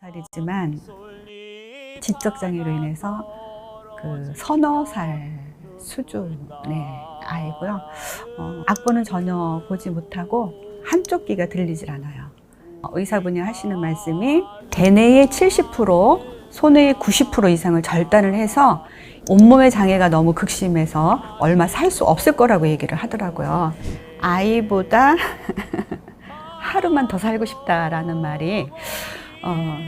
살이지만 지적 장애로 인해서 그 서너 살 수준의 아이고요. 어, 악보는 전혀 보지 못하고 한쪽 귀가 들리질 않아요. 어, 의사분이 하시는 말씀이 대뇌의 70%, 손의 90% 이상을 절단을 해서 온몸의 장애가 너무 극심해서 얼마 살 수 없을 거라고 얘기를 하더라고요. 아이보다 하루만 더 살고 싶다라는 말이 어,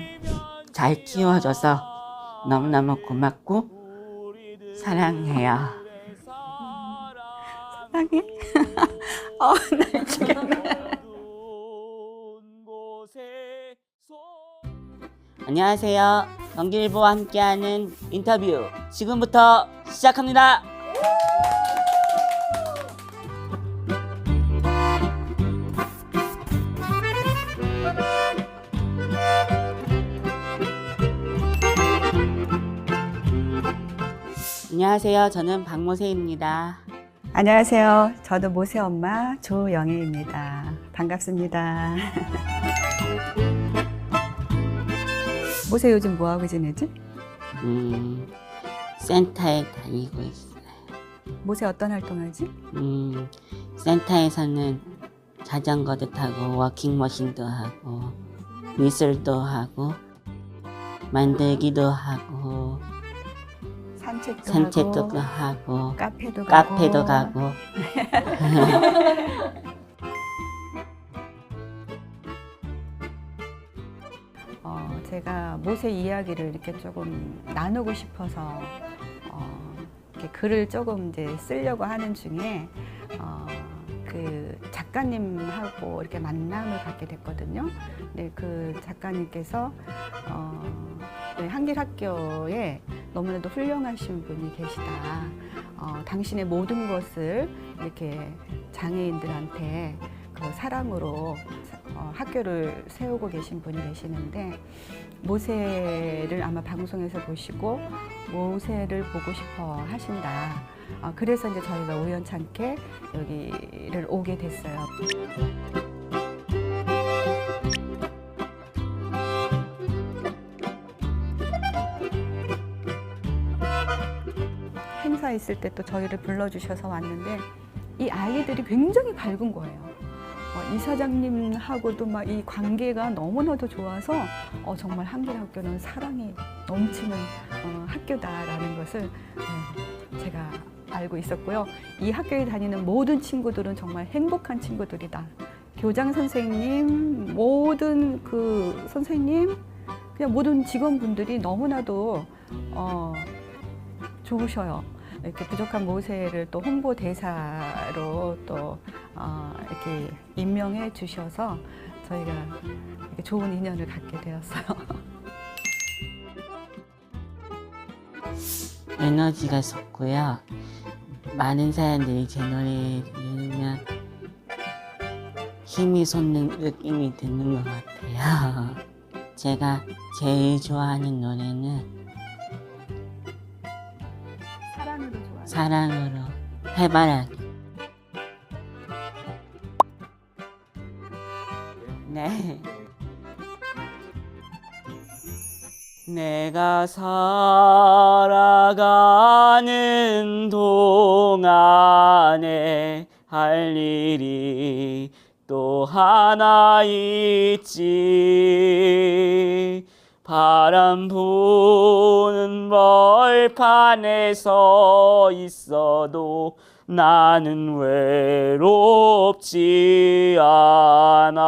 잘 키워줘서 너무너무 고맙고 사랑해요. 사랑해. 어, 나 미치겠네. 안녕하세요. 경기일보와 함께하는 인터뷰 지금부터 시작합니다. 안녕하세요. 저는 박모세입니다. 안녕하세요. 저도 모세 엄마 조영애입니다. 반갑습니다. 모세 요즘 뭐 하고 지내지? 음, 센터에 다니고 있어요. 모세 어떤 활동하지? 음, 센터에서는 자전거도 타고 워킹머신도 하고 미술도 하고 만들기도 하고 산책도, 산책도 하고 하고 카페도 가고 카페도 가고 어, 제가 모세 이야기를 이렇게 조금 나누고 싶어서 어, 이렇게 글을 조금 이제 쓰려고 하는 중에 어, 그 작가님하고 이렇게 만남을 갖게 됐거든요. 근데 그 작가님께서 어, 저희 한길학교에 너무나도 훌륭하신 분이 계시다. 어, 당신의 모든 것을 이렇게 장애인들한테 그 사랑으로 어, 학교를 세우고 계신 분이 계시는데 모세를 아마 방송에서 보시고 모세를 보고 싶어 하신다. 어, 그래서 이제 저희가 우연찮게 여기를 오게 됐어요. 행사 있을 때 또 저희를 불러주셔서 왔는데 이 아이들이 굉장히 밝은 거예요. 어, 이사장님하고도 막 이 관계가 너무나도 좋아서 어, 정말 한길학교는 사랑이 넘치는 어, 학교다라는 것을 네, 제가 알고 있었고요. 이 학교에 다니는 모든 친구들은 정말 행복한 친구들이다. 교장 선생님, 모든 그 선생님, 그냥 모든 직원분들이 너무나도 어, 좋으셔요. 이렇게 부족한 모세를 또 홍보 대사로 또 어, 이렇게 임명해 주셔서 저희가 이렇게 좋은 인연을 갖게 되었어요. 에너지가 솟고요. 많은 사람들이 제 노래 들으면 힘이 솟는 느낌이 드는 것 같아요. 제가 제일 좋아하는 노래는 사랑으로 해바라기. 네. 내가 살아가는 동안에 할 일이 또 하나 있지. 바람 부는 벌판에 서 있어도 나는 외롭지 않아.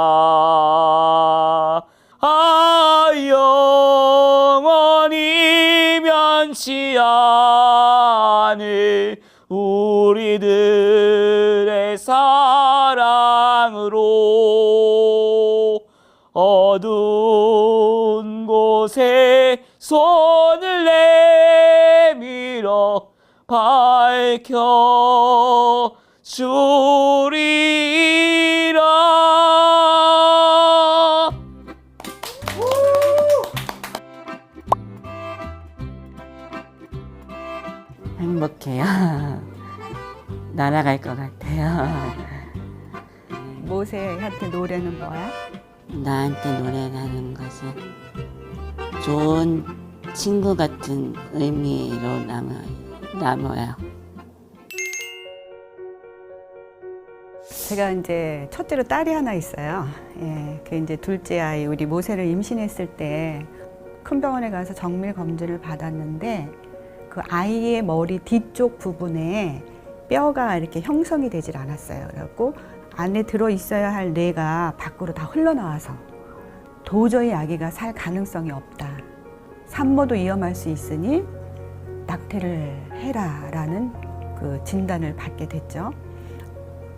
아, 영원히 면치 않을 우리들의 사랑으로 어두운 곳에 손을 내밀어 밝혀 주리라. 행복해요. 날아갈 것 같아요. 모세한테 노래는 뭐야? 나한테 노래라는 것은 좋은 친구 같은 의미로 남아요. 남아요. 제가 이제 첫째로 딸이 하나 있어요. 예, 그 이제 둘째 아이 우리 모세를 임신했을 때 큰 병원에 가서 정밀 검진을 받았는데 그 아이의 머리 뒤쪽 부분에 뼈가 이렇게 형성이 되질 않았어요. 그래갖고 안에 들어 있어야 할 뇌가 밖으로 다 흘러나와서 도저히 아기가 살 가능성이 없다. 산모도 위험할 수 있으니 낙태를 해라 라는 그 진단을 받게 됐죠.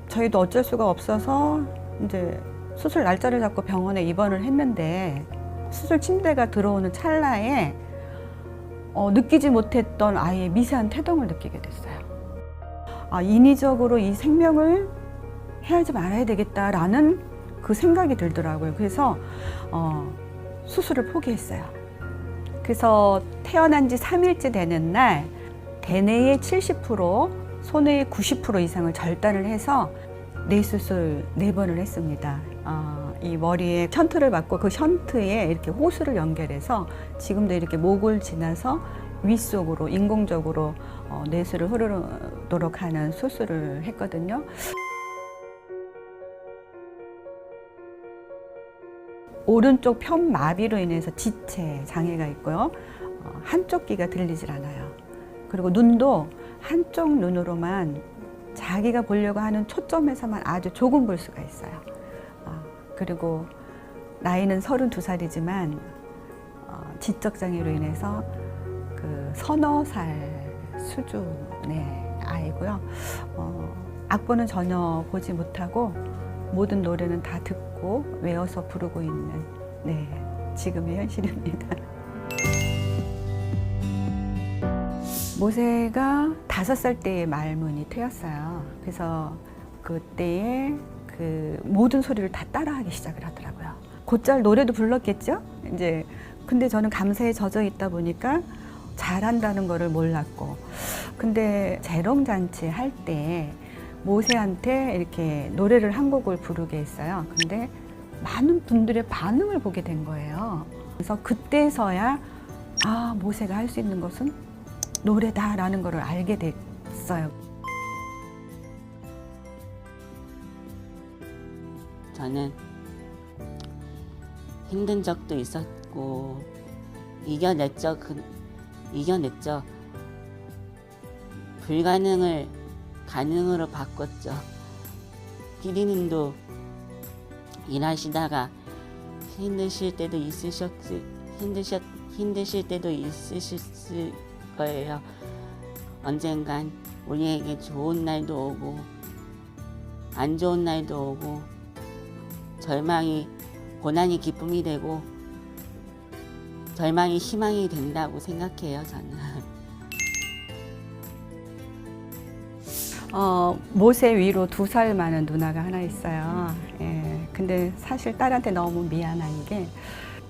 저희도 어쩔 수가 없어서 이제 수술 날짜를 잡고 병원에 입원을 했는데 수술 침대가 들어오는 찰나에 어, 느끼지 못했던 아이의 미세한 태동을 느끼게 됐어요. 아, 인위적으로 이 생명을 해하지 말아야 되겠다라는 그 생각이 들더라고요. 그래서 어, 수술을 포기했어요. 그래서 태어난 지 3일째 되는 날 대뇌의 70%, 소뇌의 90% 이상을 절단을 해서 뇌수술 네 번을 했습니다. 어, 이 머리에 션트를 받고 그 션트에 이렇게 호스를 연결해서 지금도 이렇게 목을 지나서 윗속으로 인공적으로 어, 뇌수를 흐르도록 하는 수술을 했거든요. 오른쪽 편마비로 인해서 지체 장애가 있고요. 어, 한쪽 귀가 들리질 않아요. 그리고 눈도 한쪽 눈으로만 자기가 보려고 하는 초점에서만 아주 조금 볼 수가 있어요. 어, 그리고 나이는 32살이지만 어, 지적 장애로 인해서 그 서너 살 수준의 아이고요. 어, 악보는 전혀 보지 못하고 모든 노래는 다 듣고 외워서 부르고 있는 네, 지금의 현실입니다. 모세가 다섯 살 때의 말문이 트였어요. 그래서 그때에 그 모든 소리를 다 따라하기 시작을 하더라고요. 곧잘 노래도 불렀겠죠? 이제 근데 저는 감사에 젖어 있다 보니까 잘한다는 거를 몰랐고 근데 재롱잔치 할 때 모세한테 이렇게 노래를 한 곡을 부르게 했어요. 근데 많은 분들의 반응을 보게 된 거예요. 그래서 그때서야 아 모세가 할 수 있는 것은 노래다라는 거를 알게 됐어요. 저는 힘든 적도 있었고 이겨냈죠. 그, 이겨냈죠. 불가능을 가능으로 바꿨죠. 피디님도 일하시다가 힘드실 때도 있으셨 힘드셨 힘드실 때도 있으실 거예요. 언젠간 우리에게 좋은 날도 오고 안 좋은 날도 오고 절망이 고난이 기쁨이 되고 절망이 희망이 된다고 생각해요 저는 어, 모세 위로 두 살 많은 누나가 하나 있어요. 예, 근데 사실 딸한테 너무 미안한 게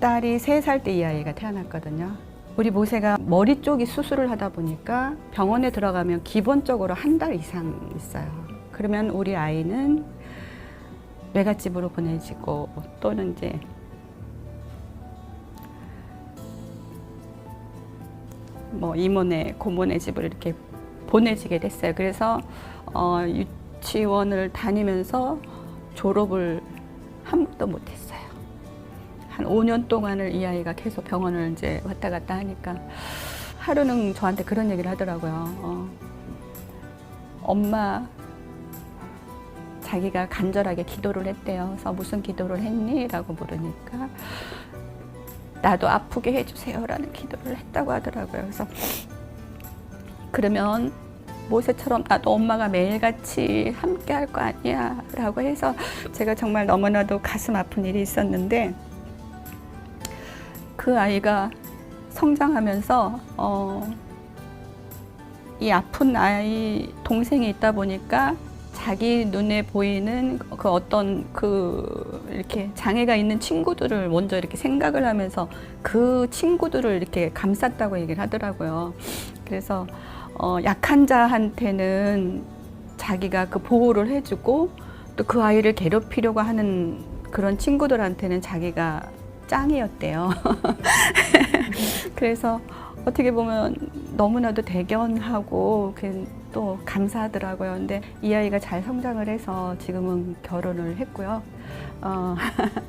딸이 세 살 때 이 아이가 태어났거든요. 우리 모세가 머리 쪽이 수술을 하다 보니까 병원에 들어가면 기본적으로 한 달 이상 있어요. 그러면 우리 아이는 외갓집으로 보내지고 또는 이제 뭐 이모네 고모네 집으로 이렇게 보내지게 됐어요. 그래서 어, 유치원을 다니면서 졸업을 한 번도 못했어요. 한 5년 동안을 이 아이가 계속 병원을 이제 왔다 갔다 하니까 하루는 저한테 그런 얘기를 하더라고요. 어, 엄마 자기가 간절하게 기도를 했대요. 그래서 무슨 기도를 했니? 라고 물으니까 나도 아프게 해주세요라는 기도를 했다고 하더라고요. 그래서 그러면 모세처럼 나도 엄마가 매일같이 함께 할 거 아니야 라고 해서 제가 정말 너무나도 가슴 아픈 일이 있었는데 그 아이가 성장하면서 어, 이 아픈 아이 동생이 있다 보니까 자기 눈에 보이는 그 어떤 그 이렇게 장애가 있는 친구들을 먼저 이렇게 생각을 하면서 그 친구들을 이렇게 감쌌다고 얘기를 하더라고요. 그래서 어, 약한 자한테는 자기가 그 보호를 해주고 또 그 아이를 괴롭히려고 하는 그런 친구들한테는 자기가 짱이었대요. 그래서 어떻게 보면 너무나도 대견하고 그또 감사하더라고요. 근데 이 아이가 잘 성장을 해서 지금은 결혼을 했고요. 어,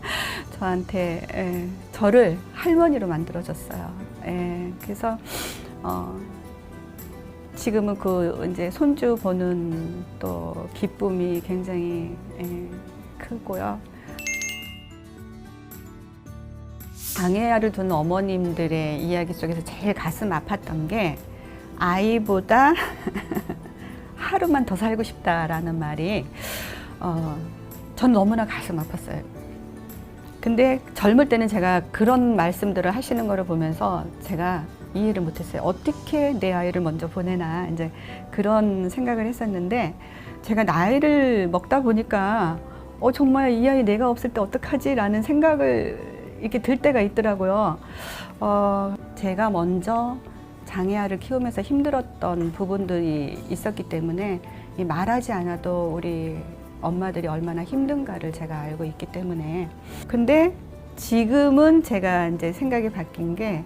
저한테 예, 저를 할머니로 만들어줬어요. 예, 그래서 어, 지금은 그 이제 손주 보는 또 기쁨이 굉장히 예, 크고요. 장애아를 둔 어머님들의 이야기 속에서 제일 가슴 아팠던 게 아이보다 하루만 더 살고 싶다라는 말이 어, 전 너무나 가슴 아팠어요. 근데 젊을 때는 제가 그런 말씀들을 하시는 거를 보면서 제가 이해를 못했어요. 어떻게 내 아이를 먼저 보내나 이제 그런 생각을 했었는데 제가 나이를 먹다 보니까 어 정말 이 아이 내가 없을 때 어떡하지라는 생각을 이렇게 들 때가 있더라고요. 어 제가 먼저 장애아를 키우면서 힘들었던 부분들이 있었기 때문에 이 말하지 않아도 우리 엄마들이 얼마나 힘든가를 제가 알고 있기 때문에 근데 지금은 제가 이제 생각이 바뀐 게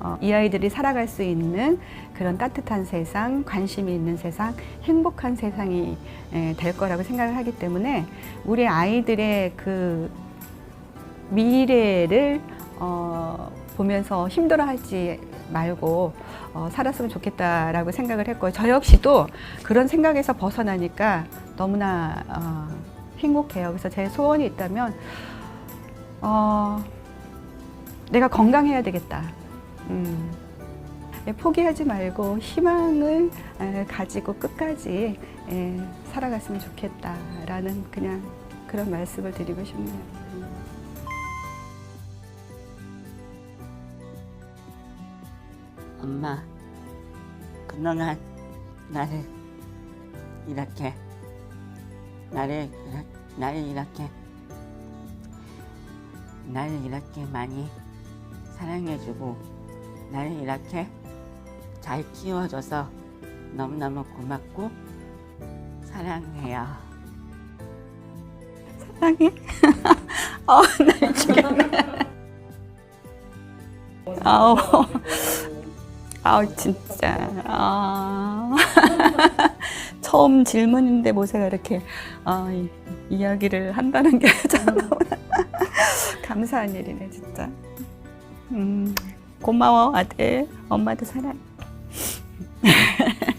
어, 이 아이들이 살아갈 수 있는 그런 따뜻한 세상, 관심이 있는 세상, 행복한 세상이 에, 될 거라고 생각을 하기 때문에 우리 아이들의 그 미래를 어, 보면서 힘들어하지 말고 어, 살았으면 좋겠다라고 생각을 했고 저 역시도 그런 생각에서 벗어나니까 너무나 어, 행복해요. 그래서 제 소원이 있다면 어, 내가 건강해야 되겠다. 음, 예, 포기하지 말고 희망을 에, 가지고 끝까지 에, 살아갔으면 좋겠다라는 그냥 그런 말씀을 드리고 싶네요. 음. 엄마, 그동안 나를 이렇게 나를 나를 이렇게 나를 이렇게 많이 사랑해주고 나를 이렇게 잘 키워줘서 너무너무 고맙고 사랑해요. 사랑해. 어, 나 미치겠네. 아우, 아우 진짜. 아. 처음 질문인데 모세가 이렇게 아, 이, 이야기를 한다는 게 참 감사한 일이네 진짜. 음, 고마워 아들. 엄마도 사랑.